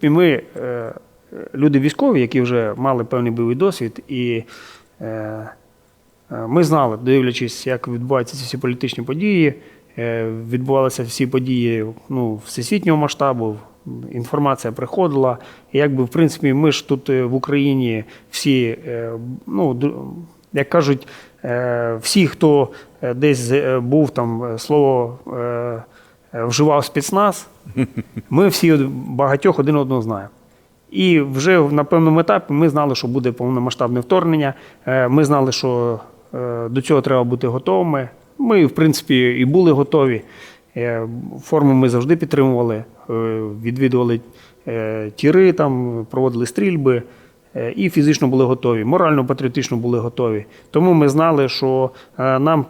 І ми, е, люди військові, які вже мали певний бойовий досвід, і е, е, ми знали, дивлячись, як відбуваються ці всі політичні події, відбувалися всі події ну, всесвітнього масштабу, інформація приходила. І якби, в принципі, ми ж тут в Україні всі, ну, як кажуть, всі, хто десь був там слово. Е, Вживав спецназ, ми всі багатьох один одного знаємо. І вже на певному етапі ми знали, що буде повномасштабне вторгнення. Е, Ми знали, що е, до цього треба бути готовими. Ми, в принципі, і були готові. Форму ми завжди підтримували, відвідували тіри, там, проводили стрільби. І фізично були готові, морально-патріотично були готові. Тому ми знали, що нам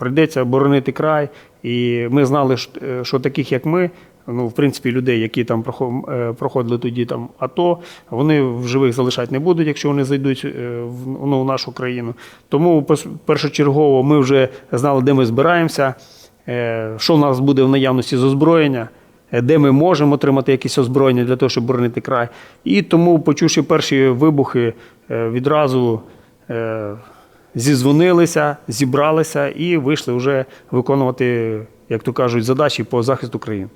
прийдеться боронити край. І ми знали, що- е, таких, як ми, ну, в принципі, людей, які там е, проходили тоді там АТО, вони в живих залишати не будуть, якщо вони зайдуть е, в, ну, в нашу країну. Тому першочергово ми вже знали, де ми збираємося, що в нас буде в наявності з озброєння. Де ми можемо отримати якісь озброєння для того, щоб боронити край. І тому, почувши перші вибухи, відразу зізвонилися, зібралися і вийшли вже виконувати, як то кажуть, задачі по захисту країни.